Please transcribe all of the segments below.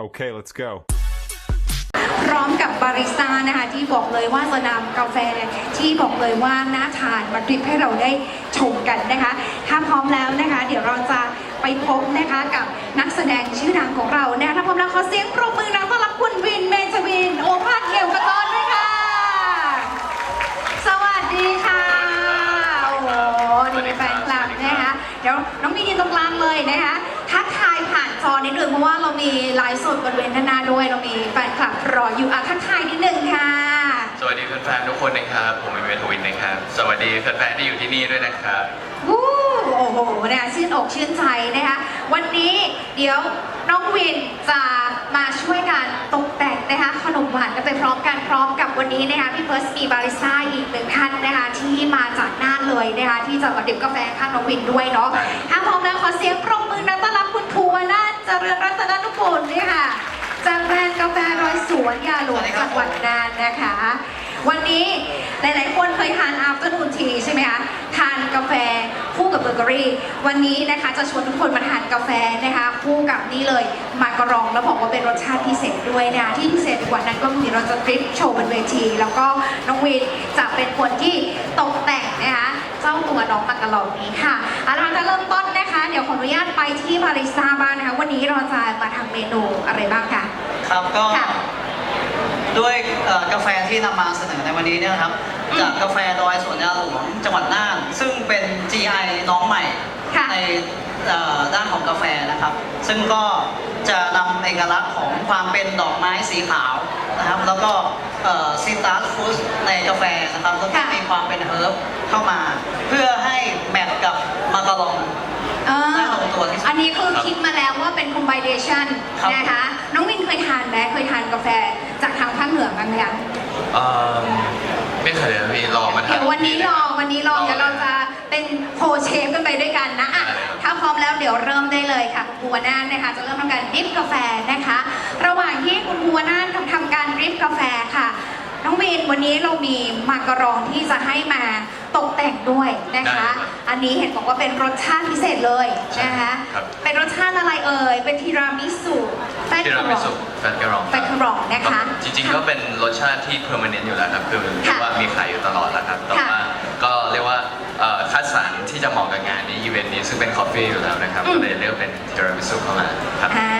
Okay, let's go. พร้อมกับบาริสต้านะคะที่บอกเลยว่าจะนำกาแฟที่บอกเลยว่าน่าทานมาดริปให้เราได้ชมกันนะคะ ถ้าพร้อมแล้วนะคะ เดี๋ยวเราจะไปพบนะคะกับนักแสดงชื่อดังของเรานะคะถ้าพร้อมแล้วขอเสียงปรบมือดังต้อนรับคุณวินเมจวิน โอภาสเขียวกระตอนด้วยค่ะ สวัสดีค่ะโอ้โหนี่แฟนคลับนะคะ เดี๋ยวน้องมียืนตรงกลางเลยนะคะ ทักทายผ่านจอนิดนึงเพราะว่าเรามีไลฟ์สดบริเวณด้านหน้าด้วยเรามีแฟนคลับรออยู่อะทักทายนิดนึงค่ะ สวัสดีแฟนๆทุกคนนะครับ ผมเป็นเวทวินนะครับ สวัสดีแฟนๆที่อยู่ที่นี่ด้วยนะครับ วู้โอ้โหเนี่ยชื่นอกชื่นใจนะคะ วันนี้เดี๋ยวน้องวินจะมาช่วยกันตกแต่งนะคะขนมหวานกันไปพร้อมกันพร้อมกับวันนี้นะคะพี่เฟิร์สมีบาริสต้าอีกหนึ่งท่านนะคะที่มาจากน่านเลยนะคะที่จะมาดื่มกาแฟข้างน้องวินด้วยเนาะถ้าพร้อมแล้วขอเสียงปรบมือนะต้อนรับคุณภูวนาถเจริญรัตนนุกูลด้วยค่ะ จากแบรนด์กาแฟรอยสวนยาหลวงจังหวัดน่านนะคะ วันนี้หลายๆ คนเคยทาน afternoon tea ใช่ไหมคะทานกาแฟคู่กับเบเกอรี่ วันนี้นะคะจะชวนทุกคนมาทานกาแฟนะคะคู่กับนี่เลยมากรองแล้วบอกว่าเป็นรสชาติพิเศษด้วยนะที่พิเศษกว่านั้นก็มีเราจะทริปโชว์บนเวที แล้วก็น้องวินจะเป็นคนที่ตกแต่งนะคะ เจ้าตัวน้องมากระรองนี้ค่ะเอาละค่ะจะเริ่มต้นนะคะ เดี๋ยวขออนุญาตไปที่บาริสต้าบ้างนะคะ วันนี้เราจะมาทำเมนูอะไรบ้างคะครับก็ค่ะด้วยเอ่อกาแฟที่นำมาเสนอในวันนี้เนี่ยนะครับอืมจากกาแฟดอยสวนยาหลวงจังหวัดน่าน ซึ่งเป็น GI น้องใหม่ค่ะในเอ่อด้านของกาแฟนะครับ ซึ่งก็จะนำเอกลักษณ์ของความเป็นดอกไม้สีขาวนะครับ แล้วก็ ซีตรัสฟูดในกาแฟนะครับแล้วก็ค่ะมีความเป็นเฮิร์บเข้ามา เพื่อให้แมทกับมาการอง อ่าได้ลงตัวที่สุดอันนี้คือครับคิดมาแล้วว่าเป็น combination ครับ นะคะ น้องวินเคยทานไหมเคยทานกาแฟจากทางภาคเหนือบ้างไหมคะ เอ่อไม่เคยเลยพี่ลองมาทานเดี๋ยววันนี้ลองวันนี้ลองลองเดี๋ยวเราจะ เป็นโคเชฟกันไปด้วยกันนะอะได้เลยครับถ้าพร้อมแล้วเดี๋ยวเริ่มได้เลยค่ะคุณภูวนาถนะคะ จะเริ่มทำการดริฟกาแฟนะคะ ระหว่างที่คุณภูวนาถทำการดริฟกาแฟค่ะน้องวินวันนี้เรามีมาการองที่จะให้มาตกแต่งด้วยนะคะ อันนี้เห็นบอกว่าเป็นรสชาติพิเศษเลยนะคะครับเป็นรสชาติอะไรเอ่ยเป็นทีรามิสุแป้งที่กเรารไม่อบสุกแฟนกระรองแป้งกรอบนะคะ จริงๆก็เป็นรสชาติที่ permanent อยู่แล้วครับคือเรียกว่ามีขายอยู่ตลอดแล้วครับแต่ว่าก็เรียกว่าเอ่อคัดสรรที่จะเหมาะกับงานนี้อีเวนต์นี้ซึ่งเป็นคอฟฟี่อยู่แล้วนะครับอืม ก็เลยเลือกเป็นทีรามิสุเข้ามาครับ อ่า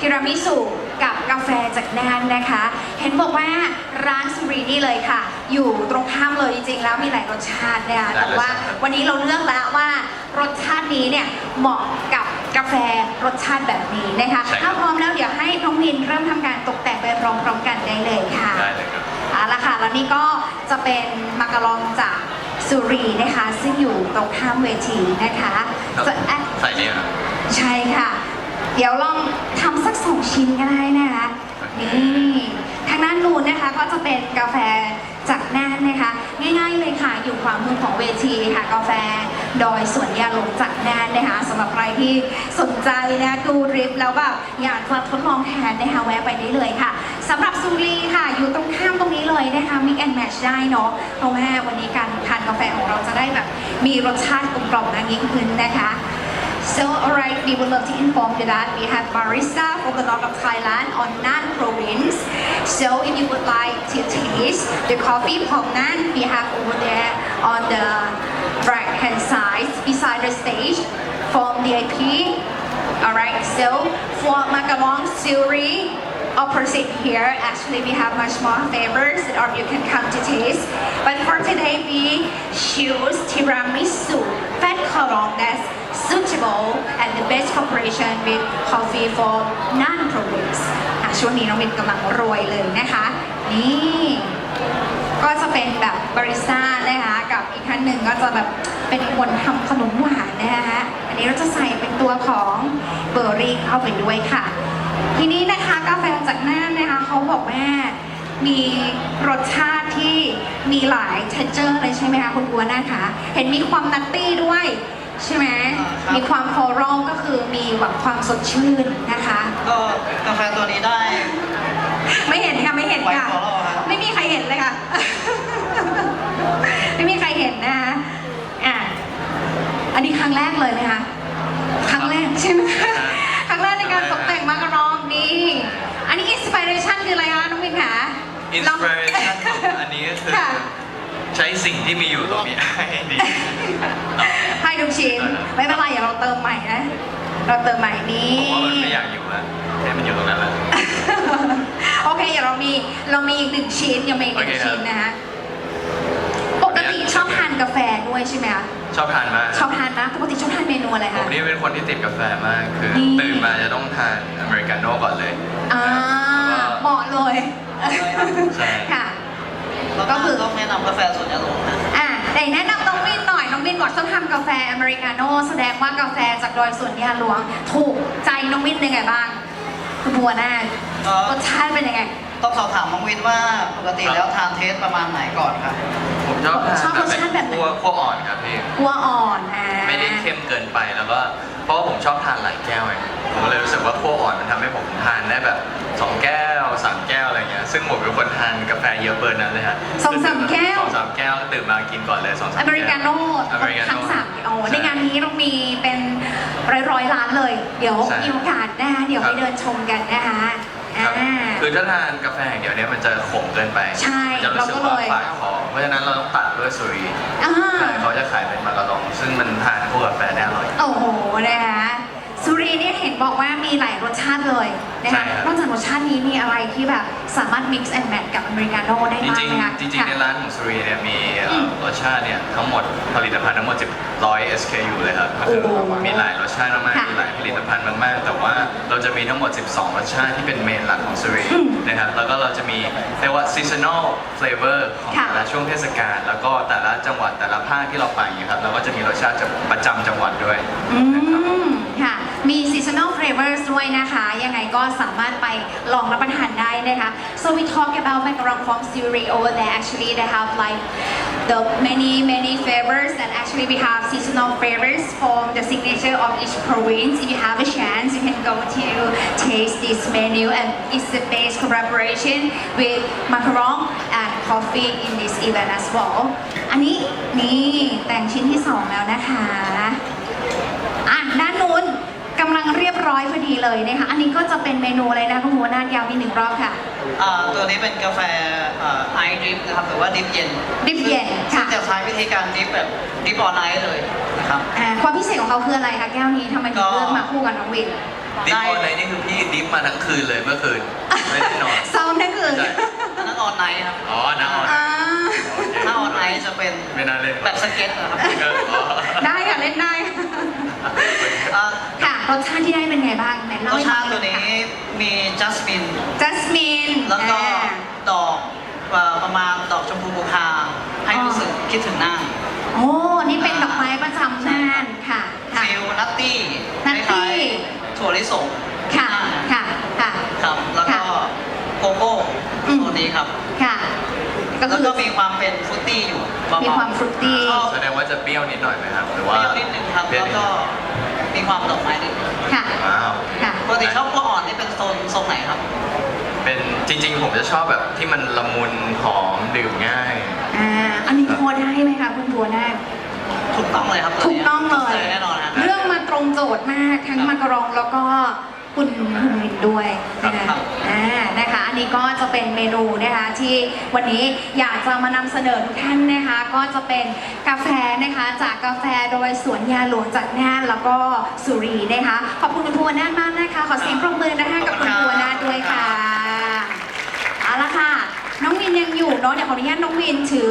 ทีรามิสุกับกาแฟจากน่านนะคะ เห็นบอกว่าร้านสุรีนี่เลยค่ะ อยู่ตรงข้ามเลยจริงๆแล้วมีหลายรสชาตินะคะหลายรสชาติ แต่ว่าวันนี้เราเลือกแล้วว่ารสชาตินี้เนี่ยเหมาะกับกาแฟรสชาติแบบนี้นะคะใช่ครับถ้าพร้อมแล้วเดี๋ยวให้น้องมินเริ่มทำการตกแต่งไปพร้อมๆกันได้เลยค่ะ ได้เลยครับ เอาละค่ะแล้วนี่ก็จะเป็นมาการองจาก สุรีนะคะ ซึ่งอยู่ตรงข้ามเวทีนะคะครับ จะแอดใส่เนี่ยครับ ใช่ค่ะ เดี๋ยวลองทำสักสองชิ้นก็ได้นะคะนี่ทางด้านนู้นนะคะก็จะเป็นกาแฟจากน่านนะคะ ง่ายๆเลยค่ะ อยู่ขวามือของเวทีค่ะ กาแฟ ดอยสวนยาหลงจากน่านนะคะสำหรับใครที่สนใจนะดูริฟแล้วแบบอยากจะทดลองแทนนะคะแวะไปได้เลยค่ะสำหรับซูรีค่ะ อยู่ตรงข้ามตรงนี้เลยนะคะ mix and match ได้เนาะเพราะว่าวันนี้การทานกาแฟของเราจะได้แบบมีรสชาติกลมกล่อมมากยิ่งขึ้นนะคะ So, alright, we would love to inform you that we have barista from the north of Thailand on Nan province. So, if you would like to taste the coffee from Nan, we have over there on the the stage from VIP. Alright, so for macaroni suri, opposite here, actually we have much more flavors that or you can come to taste. But for today, we choose tiramisu fat column that's suitable and the best cooperation with coffee for non-province อ่ะช่วงนี้น้องวินกำลังโรยเลยนะคะ นี่ ก็จะเป็นแบบบาริสต้านะคะกับอีกท่านหนึ่งก็จะแบบเป็นคนทำขนมหวานนะคะอันนี้เราจะใส่เป็นตัวของเบอร์รี่เข้าไปด้วยค่ะ ทีนี้นะคะกาแฟจากน่านนะคะเขาบอกว่ามีรสชาติที่มีหลาย t e x t u r e เลยใช่ไหมคะคุณบัวนะคะ เห็นมีความนัตตี้ด้วยใช่ไหมอ่าครับมีความฟลอรัลก็คือมีแบบความสดชื่นนะคะ ก็กาแฟตัวนี้ได้ ไม่เห็นค่ะ ไม่เห็นค่ะ ไม่มีใครเห็นเลยค่ะ ไม่มีใครเห็นนะคะอะอันนี้ครั้งแรกเลยไหมคะครั้งแรกใช่ไหมคะครั้งแรกในการตกแต่งมากรองนี่อันนี้อินสปิเรชันคืออะไรคะน้องมินคะอินสปิเรชันอันนี้ก็คือใช้สิ่งที่มีอยู่ตรงนี้ให้ดีให้ทุกชิ้นไม่เป็นไรอย่าเราเติมใหม่นะเราเติมใหม่นี้ผมว่ามันไม่อยากอยู่แล้วแห้มันอยู่ตรงนั้นแล้ว โอเคเดี๋ยวเรามีเรามีอีกหนึ่งชิ้นยังมีอีกหนึ่งโอเคครับชิ้นนะคะปกติชอบทานกาแฟด้วยใช่ไหมคะชอบทานมากชอบทานนะปกติชอบทานเมนูอะไรผคะมนี่เป็นคนที่ติดกาแฟมากคือนี่ ตื่นมาจะต้องทานอเมริกาโน่ก่อนเลย อ่าเหมาะเลยใช่ ค่ะ แล้วก็ก็คืคืออต้องแนะนำกาแฟสวนยาหลงนะอะไหนแนะนำน้องวินหน่อยน้องวินบอกชอบทำกาแฟอเมริกาโน่แสดงว่ากาแฟจากดอยสวนยาหลวง ถูกใจน้องวินยังไงบ้าง คุณบัวหน้าเอ่อ รสชาติเป็นยังไง ต้องสอบถามน้องวินว่าปกติแล้วทานเทสประมาณไหนก่อนครับ ผมชอบทานชอบรสชาติแบบไหน คั่วคั่วอ่อนครับพี่กัวอ่อนอ่าไม่ได้เข้มเกินไปแล้วก็เพราะว่าผมชอบทานหลายแก้วไงผมเลยรู้สึกว่าคั่วอ่อนมันทำให้ผมทานได้แบบสองแก้วสามแก้วอะไรเงี้ย ซึ่งผมเป็นคนทานกาแฟเยอะเบิร์นนั้นเลยฮะสองสามแก้ว สองสามแก้วตื่นมากินก่อนเลยสองสามอแก้ว เมริกาโน่อเมริกาโน่ทั้งสามโอ้ใช่ในงานนี้เรามีเป็นร้อยร้อยๆล้านเลย เดี๋ยวใช่มีโอกาสนะคะเดี๋ยวครัไปบ เดินชมกันนะคะครับอ่า คือถ้าทานกาแฟอย่างเดียวเนี่ยมันจะขมเกินไปใช่มันจะรู้สึกเราก็ว่าเลย ฝาดคอเพราะฉะนั้นเราต้องตัดด้วยสุรีอ่า ใช่เขาจะขายเป็นมาการองซึ่งมันทานคู่กาแฟได้อร่อย โอ้โหนะคะ สุรีเนี่ยเห็นบอกว่ามีหลายรสชาติเลยนะใช่คะครับ นอกจากรสชาตินี้มีอะไรที่แบบสามารถ mix and match กับอเมริกาโน่ได้จบ้างริงไหมคะ ๆจริงๆในค่ะร้านของสุรีเนี่ยมีเอ่ออมรสชาติเนี่ยทั้งหมดผลิตภัณฑ์ทั้งหมด10 100 SKU เลยครับโอ้โหมีหลายรสชาติมากค่ะๆมีหลายผลิตภัณฑ์มากๆ แต่ว่าเราจะมีทั้งหมด 12 รสชาติที่เป็นเมนหลักของสุรีอืมนะครับแล้วก็เราจะมีเรียกว่า seasonal flavor ของค่ะแต่ละช่วงเทศกาลแล้วก็แต่ละจังหวัดแต่ละภาคที่เราไปนะครับเราก็จะมีรสชาติประจำจังหวัดด้วยอืนะครับมค่ะ มี seasonal flavors ด้วยนะคะ ยังไงก็สามารถไปลองรับประทานได้นะคะ so we talk about macaron from Siri over there actually they have like the many many flavors and actually we have seasonal flavors from the signature of each province if you have a chance you can go to taste this menu and it's the best collaboration with macaron and coffee in this event as well อันนี้นี่แต่งชิ้นที่สองแล้วนะคะ ลังเรียบร้อยพอดีเลยนะคะ อันนี้ก็จะเป็นเมนูอะไรนะคุณหัวหน้ายาวมีหนึ่งรอบค่ะ อ่าตัวนี้เป็นกาแฟไอดริปนะครับหรือว่าดริปเย็นดิบเย็นซึ่งค่ะจะใช้วิธีการดริปแบบดริปออนไลน์เลยนะครับอ่าความพิเศษของเขาคืออะไรคะแก้วนี้ทำไมถึงก็เลือกมาคู่กับน้องวินดิฟออนไลน์นี่คือพี่ดิฟมาทั้งคืนเลยเมื่อคืนไม่ได้นอนซ้อมทั้งคืนใช่อันนั้นออนไลน์ครับอ๋อน้ำออนอ่าถ้าออนไลน์จะเป็นไม่น่าเล่นแบบสเก็ตนะครับเอออ๋อได้ค่ะเล่นได้อ่าค่ะ รสชาติที่ได้เป็นไงบ้างไหนรเล่าสให้ชาฟังติตัวนี้มีจัสมิน จัสมินแล้วก็ดอกเอ่อประมาณดอกชมพูบูคาให้รู้สึกคิดถึงน่านโอ้นี่เป็นดอกไม้ประจำน่านค่ะค่ะ ฟิลนัตตี้นัตตี้คล้ายๆถั่วลิสงค่ะค่ะค่ะ ครับ แล้วก็ค่ะโกโก้อืม ตัวนี้ครับ ค่ะ ก็แล้วคือ ก็มีความเป็นฟรุตตี้อยู่เบๆมีความฟรุตตี้ ชอบ แสดงว่าจะเปรี้ยวนิดหน่อยไหมครับ หรือเปว่ารี้ยวนิดนึงครับ เปรี้ยแล้วนิดก็ มีความดอกไม้นิดนึงค่ะ ว้าวค่ะ ปกติชอบขั้วอ่อนนี่เป็นโซนทรงไหนครับ เป็นจริง ๆ ผมจะชอบแบบที่มันละมุนหอมดื่มง่าย อ่า อันนี้พอได้ไหมคะคุณบัวนาคถูกต้องเลยครับถูกต้องเลยถูใจแน่นอนครับเรื่องมาตรงโจทย์มากทั้งครับมากรองแล้วก็ คุณคุณวินด้วยนะคะครับอ่านะคะ อันนี้ก็จะเป็นเมนูนะคะที่วันนี้อยากจะมานำเสนอทุกท่านนะคะ ก็จะเป็นกาแฟนะคะ จากกาแฟโดยสวนยาหลวงจากน่านแล้วก็สุรีนะคะ ขอบคุณคุณบัวนาคมากนะคะ ขอเสียงปรบมือนะคะกับคุณบัวนาคด้วยค่ะเอาละค่ะ น้องวินยังอยู่เนาะเดี๋ยวขออนุญาตน้องวินถือ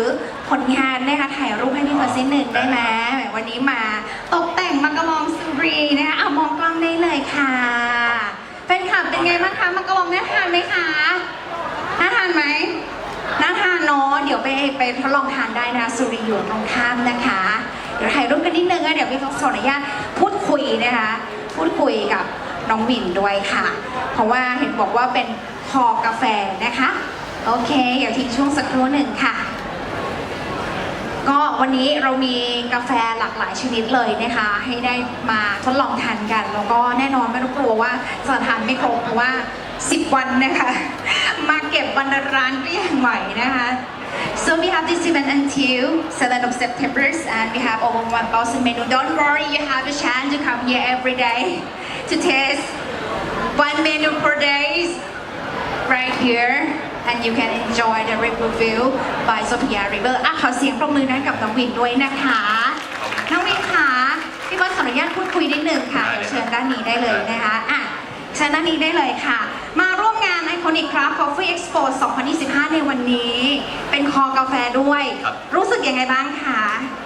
ผลงานนะคะถ่ายรูปให้พี่เฟิร์สนิดหนึ่งได้ไหมแหมวันนี้มาตกแต่งมากระมองสุรีนะคะเอามองกล้องได้เลยค่ะแฟนคลับเป็นไงบ้างคะมากระมองน่าทานไหมคะน่าทานไหมน่าทานเนาะเดี๋ยวไปไปทดลองทานได้นะคะสุรีอยู่ตรงข้ามนะคะเดี๋ยวถ่ายรูปกันนิดนึงนะเดี๋ยวพี่เฟิร์สขออนุญาตพูดคุยนะคะ พูดคุยกับน้องวินด้วยค่ะ เพราะว่าเห็นบอกว่าเป็นคอกาแฟนะคะ โอเค เดี๋ยวทิ้งช่วงสักครู่หนึ่งค่ะ ก็วันนี้เรามีกาแฟหลากหลายชนิดเลยนะคะ ให้ได้มาทดลองทานกัน แล้วก็แน่นอนไม่ต้องกลัวว่าจะทานไม่ครบเพราะว่า 10 วันนะคะ มาเก็บวันละร้านก็ยังไหวนะคะ So we have this event until 7th of September and we have over 1,000 menu. Don't worry, you have a chance to come here every day to taste one menu per day. right here and you can enjoy the river view by Sophia River อะขอเสียงปรบมือนั้นกับน้องวินด้วยนะคะ น้องวินคะพี่บอสขออนุญาตพูดคุยนิดนึงค่ะได้เลยเดี๋ยวเชิญด้านนี้ได้เลยนะคะอะเชิญด้านนี้ได้เลยค่ะ มาร่วมงาน Iconic Craft Coffee Expo 2025 ในวันนี้ เป็นคอกาแฟด้วยครับรู้สึกยังไงบ้างคะ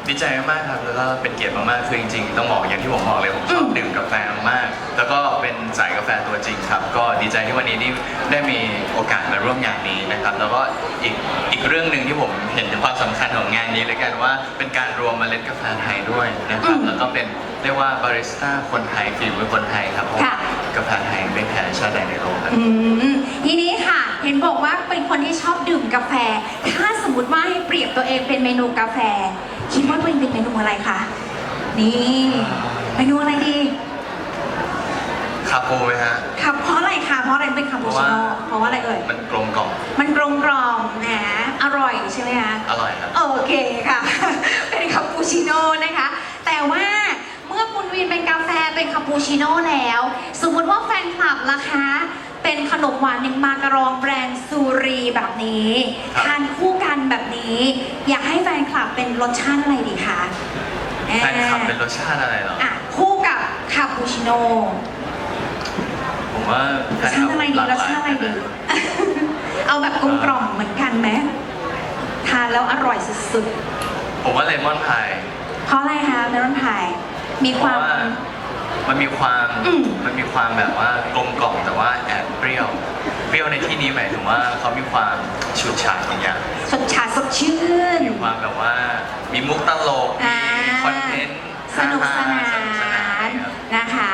ดีใจมากๆครับแล้วก็เป็นเกียรติมากๆคือจริงๆต้องบอกอย่างที่ผมบอกเลยผมชอบอืมดื่มกาแฟมากๆแล้วก็เป็นสายกาแฟตัวจริงครับ ก็ดีใจที่วันนี้ที่ได้มีโอกาสมาร่วมงานนี้นะครับ แล้วก็อีกอีกเรื่องหนึ่งที่ผมเห็นถึงความสำคัญของงานนี้เลยกันว่าเป็นการรวมเมล็ดกาแฟไทยด้วยนะครับอืมแล้วก็เป็นเรียกว่าบาริสต้าคนไทยฝีมือคนไทยครับเพราะว่าค่ะ กาแฟไทยไม่แพ้ชาติใดในโลกครับ อืมทีนี้ค่ะ เห็นบอกว่าเป็นคนที่ชอบดื่มกาแฟ ถ้าสมมติว่าให้เปรียบตัวเองเป็นเมนูกาแฟ คิดว่าตัวเองเป็นเมนูอะไรคะ นี่เมนูอะไรดี คาปูไหมฮะครับเพราะอะไรคะเพราะอะไรเป็นคาปูชิโน่เพราะว่าอะไรเอ่ย มันกลมกล่อมมันกลมกล่อมนะอร่อยใช่ไหมคะ อร่อยครับ โอเคค่ะ เป็นคาปูชิโน่นะคะ แต่ว่าเมื่อคุณ วินเป็นกาแฟเป็นคาปูชิโน่แล้ว สมมุติว่าแฟนคลับล่ะคะ เป็นขนมหวานอย่างมาการองแบรนด์ซูรีแบบนี้ครับ ทานคู่กันแบบนี้ อยากให้แฟนคลับเป็นรสชาติอะไรดีคะแฟนคลับเป็นรสชาติอะไรเหรอ อะคู่กับคาปูชิโน่ผมว่ารแฟสนชาคลัติบอะไรดีหลากรหสลายชาติอะไรดี เอาแบบกลมกล่อมเหมือนกันไหมทานแล้วอร่อยสุดๆผมว่าเลมอนพายเพราะอะไรคะเมลอนพาย มีเพควาราะมว่ามันมีความอืม มันมีความแบบว่ากลมกล่อมแต่ว่าแอบเปรี้ยว เปรี้ยวในที่นี้หมายถึงว่าเขามีความฉูดฉาดอย่างเงี้ยสดชาดสดชื่น มีความแบบว่ามีมุกตลกอ่า มีคอนเทนต์สนุกสนาสนุกสนานนครับนะคะ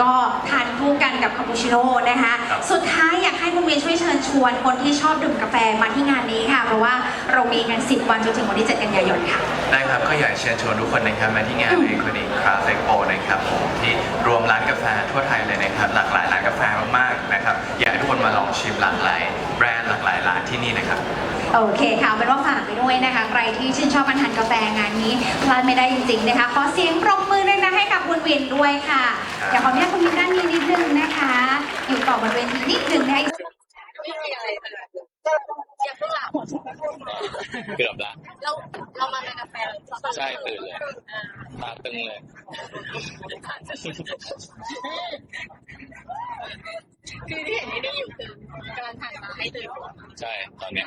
ก็ทานคู่กันกับคาปูชิโน่นะคะ ครับ สุดท้ายอยาก ให้คุณเวียช่วยเชิญชวนคนที่ชอบดื่มกาแฟมาที่งานนี้ค่ะ เพราะว่าเรามีกัน 10 วันจนถึงวันที่ 7 กันยายนค่ะ ได้ครับก็อยากเชิญชวนทุกคนนะครับมาที่งานอืมไอคอนิกคราฟเอ็กโปนะครับผมที่รวมร้านกาแฟทั่วไทยเลยนะครับ หลากหลายร้านกาแฟมากๆนะครับอยากให้ทุกคนมาลองชิมหลากหลายแบรนด์หลากหลายร้านที่นี่นะครับ โอเคค่ะเอาเป็นว่าฝากไปด้วยนะคะ ใครที่ชื่นชอบการทานกาแฟงานนี้พลาดไม่ได้จริงๆนะคะ ขอเสียงปรบมือด้วยนะให้กับคุณวินด้วยค่ะครับเดี๋ยวขออนุญาตคุณวินด้านนี้นิดนึงนะคะ อยู่ต่อบนเวทีนิดนึงนะคะ เกือบละเราเรามาในกาแฟใช่ตื่นเลยตาตึงเลยคือที่เห็นนี่อยู่คือกำลังทานมาให้ตื่นใช่ตอนเนี้ย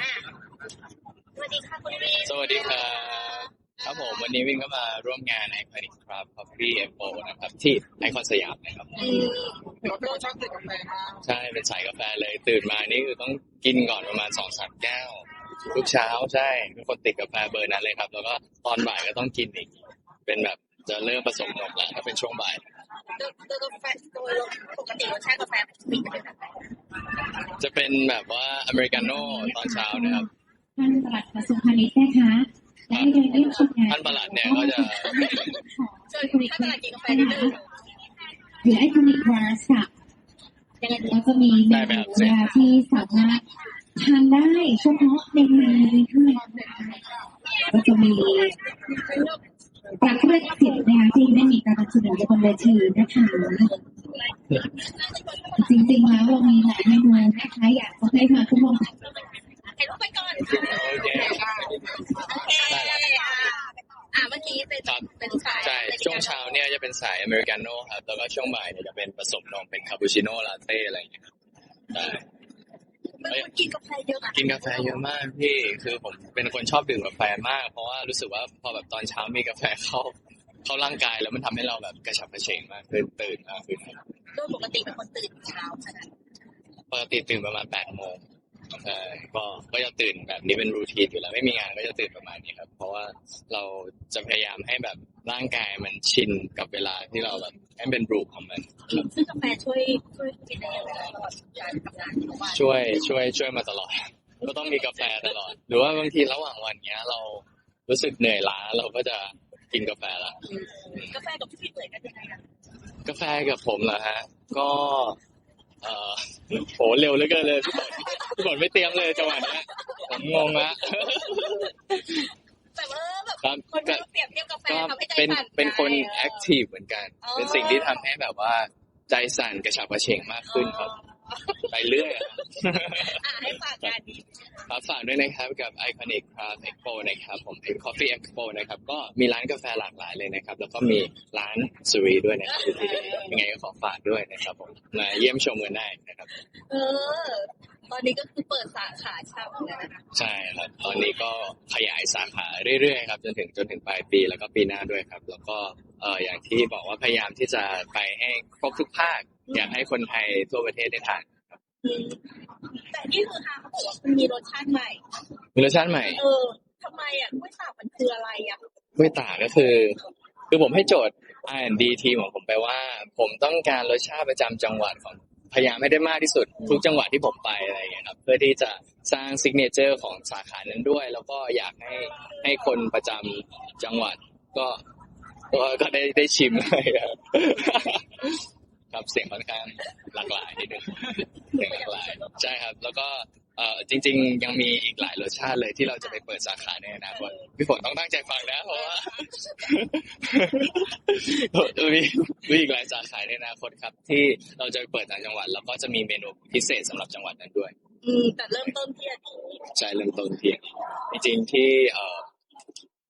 อะสวัสดีค่ะคุณวีสวัสดีครับครับผมวันนี้วิ่งก็มาร่วมงาน Iconic Craft Coffee Expo นะครับ ที่ไอคอนสยามนะครับเราชอบดื่มกาแฟมากใช่เป็นสายกาแฟเลยตื่นมานี่คือต้องกินก่อนประมาณสองสามแก้ว ทุกเช้าใช่เป็นคนติดกาแฟเบอร์นั้นเลยครับ แล้วก็ตอนบ่ายก็ต้องกินอีก เป็นแบบจะเริ่มผสมนมแล้วถ้าเป็นช่วงบ่ายโดยโดยกาแฟโดยปกติรสชาติกาแฟมีจะเป็นแบบไหนจะเป็นแบบว่าอเมริกาโน่ตอนเช้านะครับท่านปลัดกระทรวงพาณิชย์นะคะได้เดินเยี่ยมชมงานท่านปลัดเนี่ยก็จะเชิญถ้าตลาดกินกาแฟนิดนึงหรือไอคอนิกวาร์สค่ะยังไงดีแล้วจะมีเมได้ไหมนูครับนะคะที่สามารถ ทานได้เฉพาะในงานเท่านั้นนะคะก็จะมีปลักเลือกสิทธิ์นะคะที่ได้มีการเสนออยู่บนเวทีนะคะจริงๆแล้วเรามีหลายเมนูนะคะอยากจะให้มาทุกคนเห็นไปก่อนโอเคโอเคอะอะเมื่อกี้เป็นเป็นสายใช่ช่วงเช้าเนี่ยจะเป็นสายอเมริกาโน่ครับแล้วก็ช่วงบ่ายเนี่ยจะเป็นผสมนมเป็นคาปูชิโน่ลาเต้อะไรอย่างเงี้ยครับใช่ เป็นคนกินกาแฟเยอะอะกินกาแฟเยอะมากพี่คือผมเป็นคนชอบดื่มกาแฟมาก เพราะว่ารู้สึกว่าพอแบบตอนเช้ามีกาแฟเข้าเข้าร่างกายแล้วมันทำให้เราแบบกระฉับกระเฉงมากขึ้นตื่นมากขึ้นครับโดยปกติเป็นคนตื่นเช้าขนาดปกติตื่นประมาณแปดโมง ใช่ก็ก็จะตื่นแบบนี้เป็นรูทีนอยู่แล้ว ไม่มีงานก็จะตื่นประมาณนี้ครับ เพราะว่าเราจะพยายามให้แบบร่างกายมันชินกับเวลาที่เราแบบให้เป็นรูปของมันซึ่งกาแฟช่วยช่วยกินได้เวลาตลอดการทำงานของว่าช่วยช่วยช่วยมาตลอด ก็ต้องมีกาแฟตลอด หรือว่าบางทีระหว่างวันเนี้ย เรารู้สึกเหนื่อยล้าเราก็จะกินกาแฟละกาแฟกับพี่เหมือนกันยังไงอะกาแฟกับผมเหรอฮะ ก็ เออโหเร็วเหลือเกินเลยพี่ฝนพี่ฝนไม่เตรียมเลยจังหวะเนี้ยผมงงละแบบเออแบบครับคนก็ที่เปรียบเทียบกาแฟก็ทำให้ใจเป็นสั่นเป็นคนใจแอคทีฟเหมือนกันอ๋อเป็นสิ่งที่ทำให้แบบว่าใจสั่นกระฉับกระเฉงมากขึ้นครับอ๋ ไปเรื่อยอะอ่าให้ฝากงานดีครับฝากด้วยนะครับกับ Iconic Craft Expo นะครับผมเป็น Coffee Expo นะครับก็มีร้านกาแฟหลากหลายเลยนะครับ แล้วก็มีร้านสุรีด้วยนะครับที่นี่ยังไงก็ขอฝากด้วยนะครับผมมาเยี่ยมชมกันได้นะครับ เออ ตอนนี้ก็คือเปิดสาขาชาบูแล้วนะคะใช่ครับ ตอนนี้ก็ขยายสาขาเรื่อยๆครับจนถึงจนถึงปลายปีแล้วก็ปีหน้าด้วยครับ แล้วก็เอออย่างที่บอกว่าพยายามที่จะไปให้ครบทุกภาค อยากให้คนไทยทั่วประเทศได้ทานอืมแต่นี่คือฮาเขาบอกว่ามันมีรสชาติใหม่ มีรสชาติใหม่ เออทำไมอะกล้วยตากมันคืออะไรอะกล้วยตากก็คือ คือผมให้โจทย์ R&D ทีมของผมไปว่า ผมต้องการรสชาติประจำจังหวัดของ พยายามไม่ได้มากที่สุด ทุกจังหวัดที่ผมไปอะไรอย่างเงี้ยครับเพื่อที่จะสร้างซิกเนเจอร์ของสาขานั้นด้วย แล้วก็อยากให้ให้คนประจำจังหวัดก็ก็ก็ได้ได้ชิมเลยครับครับเสียงค่อนข้างหลากหลายนิดนึงเสียงหลากหลายใช่ครับ แล้วก็ เอ่อจริง ๆ ยังมีอีกหลายรสชาติเลยที่เราจะไปเปิดสาขาในอนาคตพี่ฝนต้องตั้งใจฟังนะเพราะว่ามีมีอีกหลายสาขาในอนาคตครับ ที่เราจะไปเปิดต่างจังหวัด แล้วก็จะมีเมนูพิเศษสำหรับจังหวัดนั้นด้วย อืมแต่เริ่มต้นที่อันนี้ใช่เริ่มต้นที่จริงๆที่เอ่อ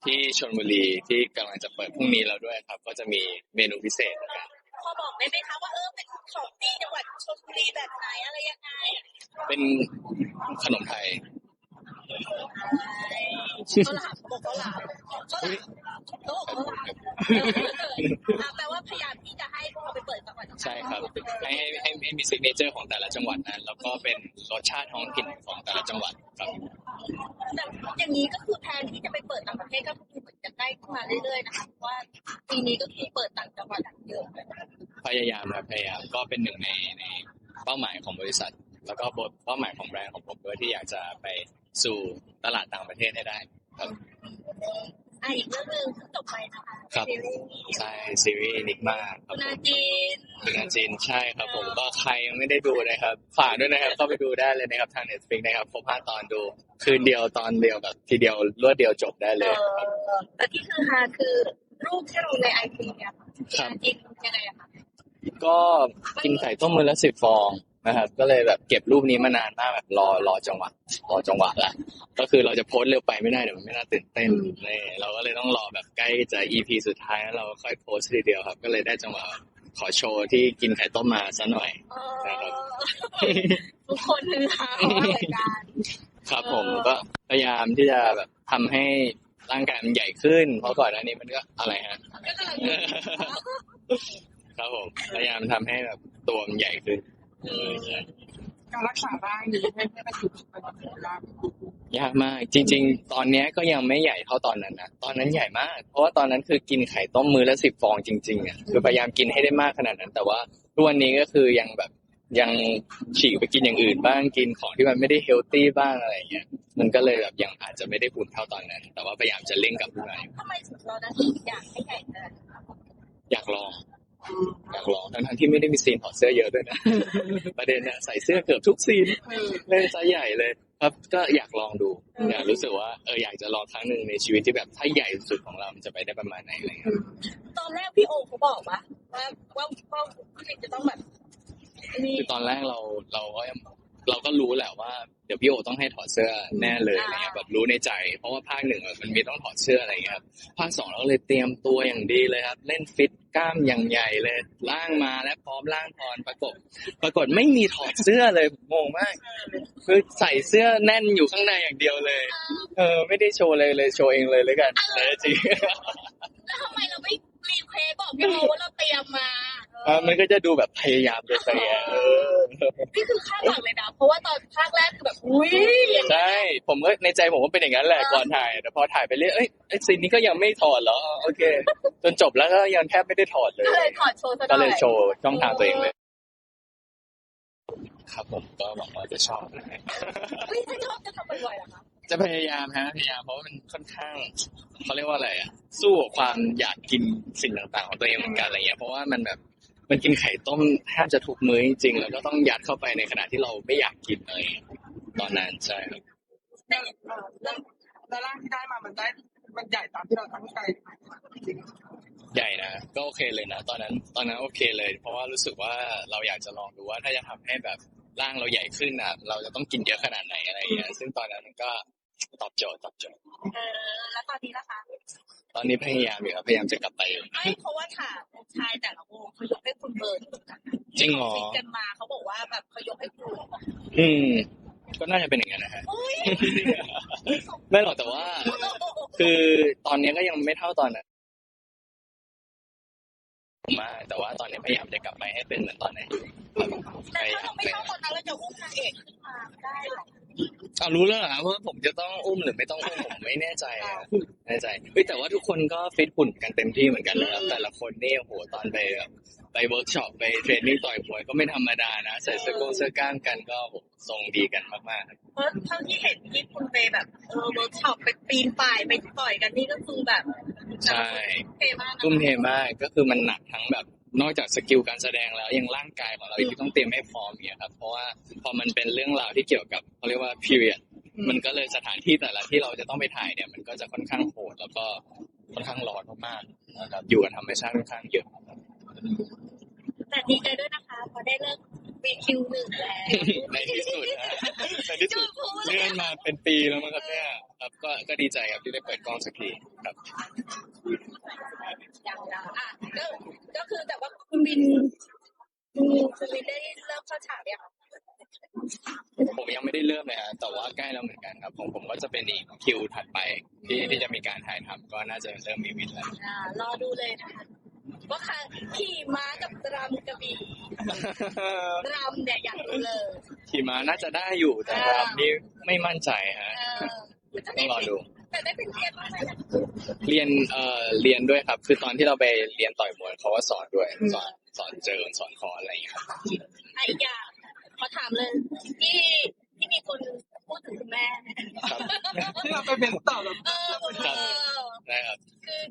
ที่ชลบุรีที่กำลังจะเปิดพรุ่งนี้แล้วด้วยครับ ก็จะมีเมนูพิเศษนะครับพอบอกได้ไหมคะว่าเออเป็นของดีจังหวัดชลบุรีแบบไหนอะไรยังไง เป็นขนมไทยข้าวหลามเขาบอกข้าวหลามข้าวหลามเขาบอกข้าวหลามแปลว่าพยายามที่จะให้พวกเราไปเปิดจังหวัดใช่ครับให้ให้ให้มีซิกเนเจอร์ของแต่ละจังหวัดนั้นแล้วก็เป็นรสชาติท้องถิ่นของแต่ละจังหวัดครับแต่อย่างนี้ก็คือแทนที่จะไปเปิดต่างประเทศก็คือเหมือนจะใกล้เข้ามาเรื่อยๆนะคะเพราะว่าปีนี้ก็คือเปิดต่างจังหวัดเยอะพยายามครับพยายามก็เป็นหนึ่งในในเป้าหมายของบริษัท แล้วก็เป้าหมายของแบรนด์ของผมด้วยที่อยากจะไปสู่ตลาดต่างประเทศให้ได้ครับอะอีกเรื่องหนึ่งเพิ่งจบไปนะคะครับซีรีส์ใช่ซีรีส์นิกมาครับคุณผอามจีนเป็นงานจีนใช่ครับผมก็ใครยังไม่ได้ดูนะครับฝากด้วยนะครับเข้าไปดูได้เลยนะครับทาง Netflix นะครับครบห้าตอนดู คืนเดียวตอนเดียวแบบทีเดียวรวดเดียวจบได้เอเลยอแต่ที่คือฮาคือรูปที่ลงในไอจีเนี่ยครับณอาจีนยังไงอะคะก็กินไข่ต้มมือละสิบฟอง นะครับ ก็เลยแบบเก็บรูปนี้มานานมากแบบรอรอจังหวะรอจังหวะละก็คือเราจะโพสต์เร็วไปไม่ได้เดี๋ยวมันไม่น่าตื่นเต้นนี่เราก็เลยต้องรอแบบใกล้จะ EP สุดท้ายแล้วเราก็ค่อยโพสต์ทีเดียวครับ ก็เลยได้จังหวะขอโชว์ที่กินไข่ต้มมาซะหน่อยเอครับอทุกคนคือฮาเพราะว่ารายการครับผมก็พยายามที่จะแบบทำให้ร่างกายมันใหญ่ขึ้น เพราะก่อนหน้านี้มันก็อะไรฮะก็กำลังครับผมพยายามทำให้แบบตัวมันใหญ่ขึ้น การรักษาร่างนี้ให้ให้มันอยู่กับมันอยู่ได้ยากมาก จริง ๆ ตอนเนี้ยก็ยังไม่ใหญ่เท่าตอนนั้นนะตอนนั้นใหญ่มาก เพราะว่าตอนนั้นคือกินไข่ต้มมือละสิบฟองจริงๆอะคือพยายามกินให้ได้มากขนาดนั้น แต่ว่าทุกวันนี้ก็คือยังแบบยังฉีกไปกินอย่างอื่นบ้างกินของที่มันไม่ได้เฮลตี้บ้างอะไรอย่างเงี้ยมันก็เลยแบบยังอาจจะไม่ได้หุ่นเท่าตอนนั้น แต่ว่าพยายามจะเร่งกลับขึ้นมาอยู่ทำไมถึงเรานั้นถึงอยากให้ใหญ่ขนาดนั้นอยากลอง อยากลองทั้งๆที่ไม่ได้มีซีนถอดเสื้อเยอะด้วยนะประเด็นเนี่ยใส่เสื้อเกือบทุกซีนเล่นซะใหญ่เลย ครับก็อยากลองดูอยากรู้สึกว่าเอออยากจะลองครั้งหนึ่งในชีวิตที่แบบถ้าใหญ่สุดของเรา มันจะไปได้ประมาณไหนอะไรเงี้ยตอนแรกพี่โอเขาบอกว่าว่าว่าว่าผู้หญิงจะต้องแบบนี่คือตอนแรกเราเราก็ยัง เราก็รู้แหละว่าเดี๋ยวพี่โอต้องให้ถอดเสื้อแน่เลยอะไรเงี้ยแบบรู้ในใจ เพราะว่าภาคหนึ่งอะมันมีต้องถอดเสื้ออะไรเงี้ยครับภาคสองเราก็เลยเตรียมตัวอย่างดีเลยครับ เล่นฟิตกล้ามอย่างใหญ่เลยล่างมาและพร้อมล่างทอนประกบปรากฏไม่มีถอดเสื้อเลยผมงงมาก คือใส่เสื้อแน่นอยู่ข้างในอย่างเดียวเลย เออไม่ได้โชว์เลยเลยโชว์เองเลยเลยกันแต่จริงแล้วทำไมเราไม่รีเควสบอกพี่โอว่าเราเตรียมมาเออ มันก็จะดูแบบพยายามเลยไปอะเออนี่คือคาดหวังเลยนะ เพราะว่าตอนภาคแรกคือแบบ อุ้ยอย่างนี้ใช่ ผมก็ในใจผมก็เป็นอย่างนั้นแหละก่อนถ่าย แต่พอถ่ายไปเรื่อยเอ้ยไอ้ซีนนี้ก็ยังไม่ถอดเหรอ โอเค จนจบแล้วก็ยังแทบไม่ได้ถอดเลย ก็เลยถอดโชว์ซะหก็น่เลอยยโชว์ช่องทางตัวเองเลย ครับผมก็หวังว่าจะชอบนะฮะเฮ้ยถ้าชอบจะทำบ่อยๆเหรอคะจะพยายามฮะพยายามเพราะว่ามันค่อนข้างเขาเรียกว่าอะไรอะ สู้กับความอยากกินสิ่งต่างๆ ของตัวเองเหมือนกันอะไรเงี้ยเพราะว่ามันแบบ มันกินไข่ต้มแทบจะทุกมื้อจริงๆแล้วก็ต้องยัดเข้าไปในขณะที่เราไม่อยากกินเลยตอนนั้นใช่ครับแล้วแล้วแล้วร่างที่ได้มามันได้มันใหญ่ตามที่เราตั้งใจจริงใหญ่นะก็โอเคเลยนะตอนนั้น ตอนนั้นโอเคเลย เพราะว่ารู้สึกว่าเราอยากจะลองดูว่าถ้าจะทำให้แบบร่างเราใหญ่ขึ้นอะ เราจะต้องกินเยอะขนาดไหนอะไรอย่างเงี้ยซึ่งตอนนั้นมันก็ ตอบโจทย์ตอบโจทย์ เออแล้วตอนนี้ล่ะคะตอนนี้พยายามอยู่ครับพยายามจะกลับไปอยู่ ไม่เพราะว่าถามชายแต่ละวงเขายกให้คุณเบิร์นจริงเหรอที่ขาฟิตกันมาเขาบอกว่าแบบเขายกให้คุณอืม ก็น่าจะเป็นอย่างนั้นนะฮะอุ้ยไม่หรอกแต่ว่า คือตอนนี้ก็ยังไม่เท่าตอนนั้น มาก แต่ว่าตอนนี้พยายามจะกลับไปให้เป็นเหมือนตอนนั้นอยู่ครับพแต่ยาถ้ายาเรามไม่พยายามเท่าตอนนั้นเราจะอุ้มนางเอกขึ้นมาได้หรออ่ารู้แล้วเหรอครับว่าผมจะต้องอุ้มหรือไม่ต้องอุ้มผมไม่แน่ใจอะแน่ใจเฮ้ยแต่ว่าทุกคนก็ฟิตหุ่นกันเต็มที่เหมือนกันนะครับแต่ละคนนี่โอ้โหตอนไปแบบไปเวิร์กช็อปไปเทรนนิ่งต่อยมวยก็ไม่ธรรมดานะใส่เสื้อกงเสื้อกล้ามกันก็โอ้โหทรงดีกันมากๆครับเพราะเท่าที่เห็นที่คุณไปแบบเออเวิร์กช็อปไปปีนป่ายไปต่อยกันนี่ก็คือแบบ ใช่เทมากนะทุ่มเทมากก็คือมันหนักทั้งแบบนอกจากสกิลการแสดงแล้วยังร่างกายของเราที่ต้องเตรียมให้พร้อมเนี่ยครับเพราะว่าพอมันเป็นเรื่องราวที่เกี่ยวกับเขาเรียกว่า period มันก็เลยสถานที่แต่ละที่เราจะต้องไปถ่ายเนี่ย มันก็จะค่อนข้างโหดแล้วก็ค่อนข้างร้อนมากๆนะครับอยู่กับธรรมชาติค่อนข้างเยอะแต่ดีใจด้วยนะคะพอได้เลิก วีคิวหนึ่งแล้วในที่สุดนะในที่สุดเลื่อนมาเป็นปีแล้วมั้งครับเนี่ยครับก็ก็ดีใจครับที่ได้เปิดกล้องสักทีครับยังนะอะก็ก็คือแต่ว่าคุณบินคุณคุณบินได้เริ่มเข้าฉากยังคะผมยังไม่ได้เริ่มเลยฮะแต่ว่าใกล้แล้วเหมือนกันครับ ผมผมก็จะเป็นอีกคิวถัดไปที่ที่จะมีการถ่ายทำก็น่าจะเริ่มมีวินแล้วอ่ารอดูเลยนะคะ ว่าค่ะขี่ม้ากับรำกระบี่รำเนี่ยอยากดูเลยขี่ม้าน่าจะได้อยู่แต่ครับนี่ไม่มั่นใจฮะเออต้องรอดูแต่ได้เป็นเรียนบ้างไหมนะเรียนเอ่อเรียนด้วยครับ คือตอนที่เราไปเรียนต่อยมวยเขาก็สอนด้วยสอนสอนเจอสอนคออะไรอย่างเงี้ยครับอะอีกอย่างขอถามเลยที่ที่มีคน พูดถึงคุณแม่ครับที่เราไปเป็นต่อแบบเออเออนะครับ คือ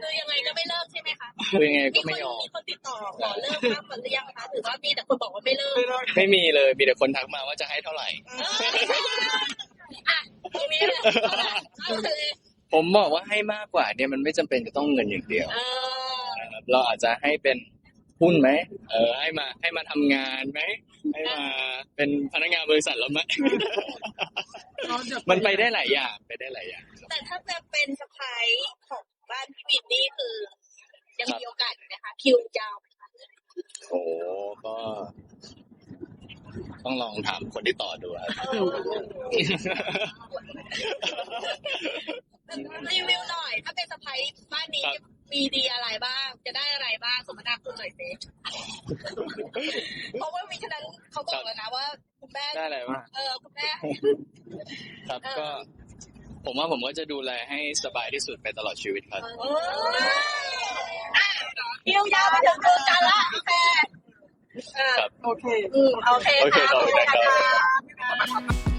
คือยังไงก็ไม่เลิกใช่ไหมคะคือยังไงก็มีไม่คนยอมมีคนติดต่อขอเลิกบ้างหรือยังคะหรือว่ามีแต่คนบอกว่าไม่เลิกไม่ได้ไม่มีเลยมีแต่คนทักมาว่าจะให้เท่าไหร่อะตรงนี้แหละเอาละเอาเลยผมบอกว่าให้มากกว่าเนี่ยมันไม่จำเป็นจะต้องเงินอย่างเดียวเออนะครับเราอาจจะให้เป็น หุ้นไหมเออให้มาให้มาทำงานไหมให้มาเป็นพนักงานบริษัทเราไหมมันไปได้หลายอย่างไปได้หลายอย่างแต่ถ้าจะเป็นสะพายของบ้านพี่วินนี่คือ ยังครับมีโอกาสอยู่ไหมคะคิวยาวไหมคะโอ้ก็ต้องลองถามคนที่ต่อดูครับรีวิวหน่อย ถ้าเป็นสะพายบ้านนี้ครับจะ มีดีอะไรบ้าง จะได้อะไรบ้างสมนาคุณหน่อยสิเพราะว่าวิฉะนั้นเขาบอกแล้วนะว่า คุณแม่ได้อะไรบ้างเออคุณแม่ครับเออก็ ผมว่าผมก็จะดูแลให้สบายที่สุดไปตลอดชีวิตครับเอออะเที่ยวยาวไปถึงเดือนกันละโอเคเออครับโอเคอืมโอเคโอเคค่ะขอบคุณนะครับขอบคุณค่ะ